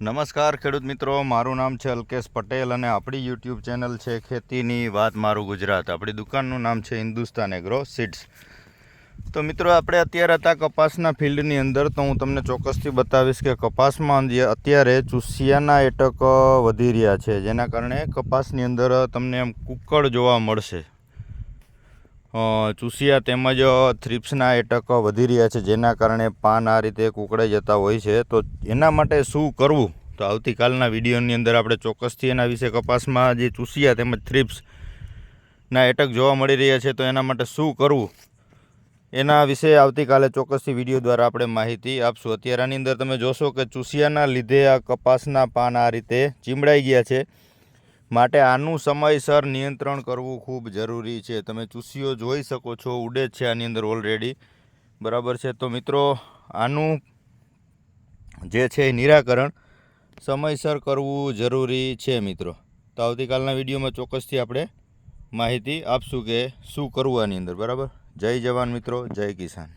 નમસ્કાર ખેડૂત મિત્રો, મારું નામ છે અલ્કેશ પટેલ અને આપણી યુટ્યુબ ચેનલ છે ખેતીની વાત મારું ગુજરાત. આપણી દુકાનનું નામ છે હિન્દુસ્તાન એગ્રો સીડ્સ તો મિત્રો, આપણે અત્યારે હતા કપાસના ફિલ્ડની અંદર, તો હું તમને ચોક્કસથી બતાવીશ કે કપાસમાં અત્યારે ચૂસિયાના એટક વધી રહ્યા છે. જેના કારણે કપાસની અંદર તમને એમ કુકડ જોવા મળશે. ચૂસિયા તેમજ થ્રિપ્સના એટક વધી રહ્યા છે, જેના કારણે પાન આ રીતે કુકડાઈ જતા હોય છે. તો એના માટે શું કરવું? તો આવતીકાલના વિડીયોની અંદર આપણે ચોક્કસથી એના વિશે કપાસમાં જે ચૂસિયા તેમજ થ્રિપ્સના એટક જોવા મળી રહ્યા છે, તો એના માટે શું કરવું? એના વિશે આવતીકાલે ચોક્કસથી વીડિયો દ્વારા આપણે માહિતી આપશું. અત્યારે અંદર તમે જોશો કે ચૂસિયાના લીધે આ કપાસના પાન આ રીતે ચીમડાઈ ગયા છે. માટે આનું સમયસર નિયંત્રણ કરવું ખૂબ જરૂરી છે. તમે ચૂસીઓ જોઈ શકો છો, ઉડે છે આની અંદર ઓલરેડી બરાબર છે? તો મિત્રો, આનું જે છે એ નિરાકરણ સમયસર કરવું જરૂરી છે મિત્રો. તો આવતીકાલના વિડીયોમાં ચોક્કસથી આપણે માહિતી આપશું કે શું કરવું આની અંદર. બરાબર? જય જવાન મિત્રો, જય કિસાન.